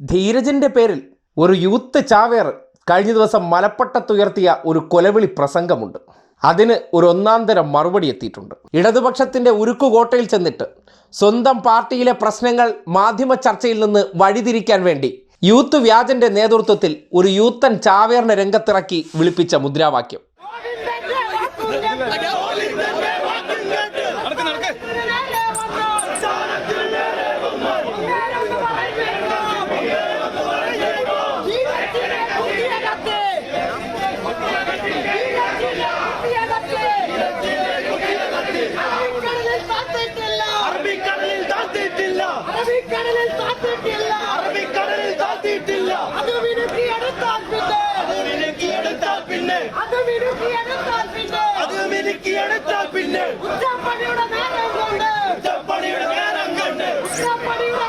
ധീരജിന്റെ പേരിൽ ഒരു യൂത്ത് ചാവേർ കഴിഞ്ഞ ദിവസം മലപ്പട്ടത്തുയർത്തിയ ഒരു കൊലവിളി പ്രസംഗമുണ്ട്. അതിന് ഒരു ഒന്നാന്തരം മറുപടി എത്തിയിട്ടുണ്ട്. ഇടതുപക്ഷത്തിന്റെ ഉരുക്കുകോട്ടയിൽ ചെന്നിട്ട് സ്വന്തം പാർട്ടിയിലെ പ്രശ്നങ്ങൾ മാധ്യമ ചർച്ചയിൽ നിന്ന് വഴിതിരിക്കാൻ വേണ്ടി യൂത്ത് വ്യാജന്റെ നേതൃത്വത്തിൽ ഒരു യൂത്തൻ ചാവേറിനെ രംഗത്തിറക്കി വിളിപ്പിച്ച മുദ്രാവാക്യം. അറബിക്കടലിൽ താത്തിയിട്ടില്ല. അത് പിന്നെ. അത് പിന്നെ. അത് പിന്നെ. അത് പിന്നെ. ഉച്ചപ്പണിയുടെ നേരം കൊണ്ട്. ഉച്ചപ്പണിയുടെ നേരം കൊണ്ട്. ഉച്ചപ്പണിയുടെ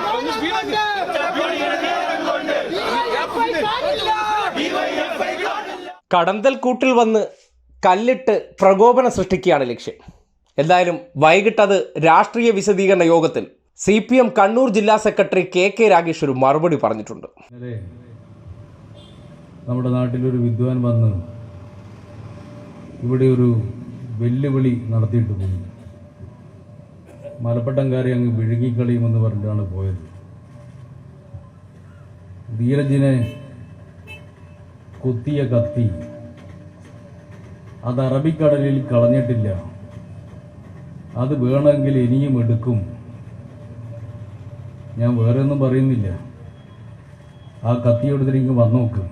നേരം കൊണ്ട്. കടന്തൽ കൂട്ടിൽ വന്ന് കല്ലിട്ട് പ്രകോപനം സൃഷ്ടിക്കുകയാണ് ലക്ഷ്യം. എന്തായാലും വൈകിട്ടത് രാഷ്ട്രീയ വിശദീകരണ യോഗത്തിൽ സി പി എം കണ്ണൂർ ജില്ലാ സെക്രട്ടറി കെ കെ രാഗേഷ് ഒരു മറുപടി പറഞ്ഞിട്ടുണ്ട്. നമ്മുടെ നാട്ടിലൊരു വിദ്വാൻ വന്ന് ഇവിടെ ഒരു വെല്ലുവിളി നടത്തിയിട്ട് പോയി മലപ്പട്ടംകാരെ അങ്ങ് വിഴുങ്ങിക്കളിയുമെന്ന് പറഞ്ഞിട്ടാണ് പോയത്. ധീരജിനെ കുത്തിയ കത്തി അത് അറബിക്കടലിൽ കളഞ്ഞിട്ടില്ല. അത് വേണമെങ്കിൽ ഇനിയും എടുക്കും. ഞാൻ വേറെ ഒന്നും പറയുന്നില്ല. ആ കത്തിയെടുത്തിട്ട് വന്നു നോക്ക്.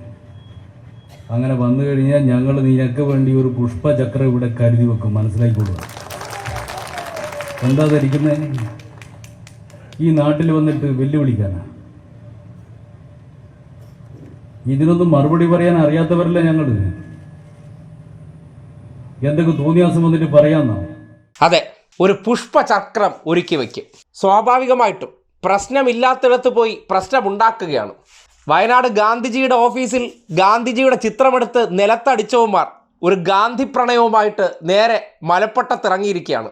അങ്ങനെ വന്നു കഴിഞ്ഞാൽ ഞങ്ങൾ നിനക്ക് വേണ്ടി ഒരു പുഷ്പചക്രം ഇവിടെ കരുതി വെക്കും. മനസ്സിലായിക്കൊള്ളുക എന്താ ധരിക്കുന്നേ? ഈ നാട്ടിൽ വന്നിട്ട് വെല്ലുവിളിക്കാനാ? ഇതിനൊന്നും മറുപടി പറയാൻ അറിയാത്തവരല്ല ഞങ്ങൾ എന്തൊക്കെ തോന്നിയാസം വന്നിട്ട് പറയാന്നാ? അതെ ഒരു പുഷ്പചക്രം ഒരുക്കി വയ്ക്കും സ്വാഭാവികമായിട്ടും പ്രശ്നമില്ലാത്തിടത്ത് പോയി പ്രശ്നമുണ്ടാക്കുകയാണ്. വയനാട് ഗാന്ധിജിയുടെ ഓഫീസിൽ ഗാന്ധിജിയുടെ ചിത്രമെടുത്ത് നിലത്തടിച്ചവന്മാർ ഒരു ഗാന്ധി പ്രണയവുമായിട്ട് നേരെ മലപ്പട്ടത്തിറങ്ങിയിരിക്കുകയാണ്.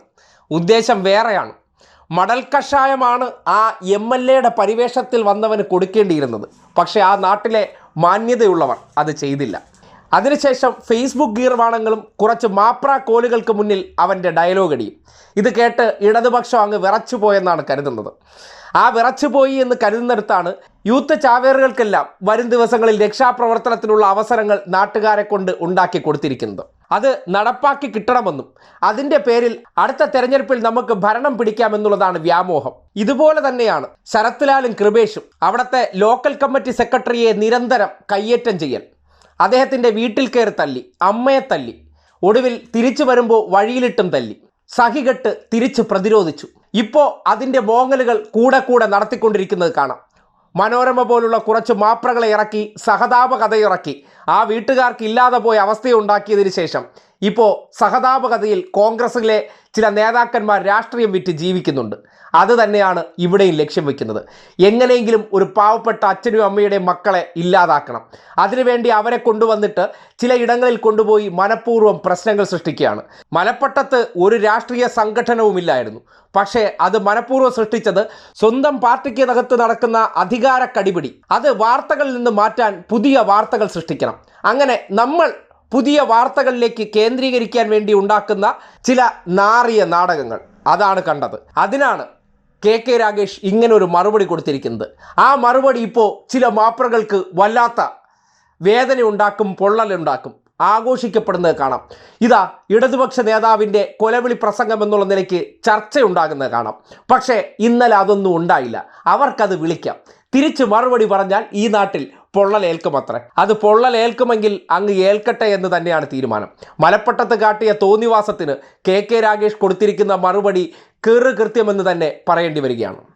ഉദ്ദേശം വേറെയാണ്. മടൽ കഷായമാണ് ആ എം എൽ എയുടെ പരിവേഷത്തിൽ വന്നവന് കൊടുക്കേണ്ടിയിരുന്നത്. പക്ഷേ ആ നാട്ടിലെ മാന്യതയുള്ളവർ അത് ചെയ്തില്ല. അതിനുശേഷം ഫേസ്ബുക്ക് ഗീർവാണങ്ങളും കുറച്ച് മാപ്ര കോലുകൾക്ക് മുന്നിൽ അവന്റെ ഡയലോഗ് അടിയും ഇത് കേട്ട് ഇടതുപക്ഷം അങ്ങ് വിറച്ചു പോയെന്നാണ് കരുതുന്നത്. ആ വിറച്ചുപോയി എന്ന് കരുതുന്നിടത്താണ് യൂത്ത് ചാവേറുകൾക്കെല്ലാം വരും ദിവസങ്ങളിൽ രക്ഷാപ്രവർത്തനത്തിനുള്ള അവസരങ്ങൾ നാട്ടുകാരെ കൊണ്ട് ഉണ്ടാക്കി കൊടുത്തിരിക്കുന്നത്. അത് നടപ്പാക്കി കിട്ടണമെന്നും അതിന്റെ പേരിൽ അടുത്ത തെരഞ്ഞെടുപ്പിൽ നമുക്ക് ഭരണം പിടിക്കാമെന്നുള്ളതാണ് വ്യാമോഹം. ഇതുപോലെ തന്നെയാണ് ശരത്ലാലും കൃപേഷും അവിടുത്തെ ലോക്കൽ കമ്മിറ്റി സെക്രട്ടറിയെ നിരന്തരം കയ്യേറ്റം ചെയ്യൽ അദ്ദേഹത്തിന്റെ വീട്ടിൽ കയറി തല്ലി അമ്മയെ തല്ലി ഒടുവിൽ തിരിച്ചു വരുമ്പോൾ വഴിയിലിട്ടും തല്ലി സഹികെട്ട് തിരിച്ച് പ്രതിരോധിച്ചു. ഇപ്പോൾ അതിന്റെ മോങ്ങലുകൾ കൂടെ കൂടെ നടത്തിക്കൊണ്ടിരിക്കുന്നത് കാണാം. മനോരമ പോലുള്ള കുറച്ച് മാപ്രകളെ ഇറക്കി സഹതാപ കഥയിറക്കി ആ വീട്ടുകാർക്ക് ഇല്ലാതെ പോയ അവസ്ഥയുണ്ടാക്കിയതിനു ശേഷം ഇപ്പോൾ സഹതാപ കഥയിൽ കോൺഗ്രസിലെ ചില നേതാക്കന്മാർ രാഷ്ട്രീയം വിറ്റ് ജീവിക്കുന്നുണ്ട്. അത് തന്നെയാണ് ഇവിടെയും ലക്ഷ്യം വെക്കുന്നത്. എങ്ങനെയെങ്കിലും ഒരു പാവപ്പെട്ട അച്ഛനും അമ്മയുടെ മക്കളെ ഇല്ലാതാക്കണം. അതിനുവേണ്ടി അവരെ കൊണ്ടുവന്നിട്ട് ചില ഇടങ്ങളിൽ കൊണ്ടുപോയി മനഃപൂർവം പ്രശ്നങ്ങൾ സൃഷ്ടിക്കുകയാണ്. മലപ്പട്ടത്ത് ഒരു രാഷ്ട്രീയ സംഘടനവുമില്ലായിരുന്നു പക്ഷേ അത് മനഃപൂർവം സൃഷ്ടിച്ചത് സ്വന്തം പാർട്ടിക്കകത്ത് നടക്കുന്ന അധികാര കടിപിടി. അത് വാർത്തകളിൽ നിന്ന് മാറ്റാൻ പുതിയ വാർത്തകൾ സൃഷ്ടിക്കണം. അങ്ങനെ നമ്മൾ പുതിയ വാർത്തകളിലേക്ക് കേന്ദ്രീകരിക്കാൻ വേണ്ടി ഉണ്ടാക്കുന്ന ചില നാറിയ നാടകങ്ങൾ. അതാണ് കണ്ടത്. അതിനാണ് കെ കെ രാഗേഷ് ഇങ്ങനെ ഒരു മറുപടി കൊടുത്തിരിക്കുന്നത്. ആ മറുപടി ഇപ്പോൾ ചില മാപ്രകൾക്ക് വല്ലാത്ത വേദന ഉണ്ടാക്കും പൊള്ളലുണ്ടാക്കും ആഘോഷിക്കപ്പെടുന്നത് കാണാം. ഇതാ ഇടതുപക്ഷ നേതാവിന്റെ കൊലവിളി പ്രസംഗം എന്നുള്ള നിലയ്ക്ക് ചർച്ചയുണ്ടാകുന്നത് കാണാം. പക്ഷേ ഇന്നലെ അതൊന്നും ഉണ്ടായില്ല. അവർക്കത് വിളിക്കാം. തിരിച്ച് മറുപടി പറഞ്ഞാൽ ഈ നാട്ടിൽ പൊള്ളലേൽക്കും അത്ര അത് പൊള്ളലേൽക്കുമെങ്കിൽ അങ്ങ് ഏൽക്കട്ടെ എന്ന് തന്നെയാണ് തീരുമാനം. മലപ്പട്ടത്ത് കാട്ടിയ തോന്നിവാസത്തിന് കെ കെ രാഗേഷ് കൊടുത്തിരിക്കുന്ന മറുപടി കീറ് കൃത്യമെന്ന് തന്നെ പറയേണ്ടി വരികയാണ്.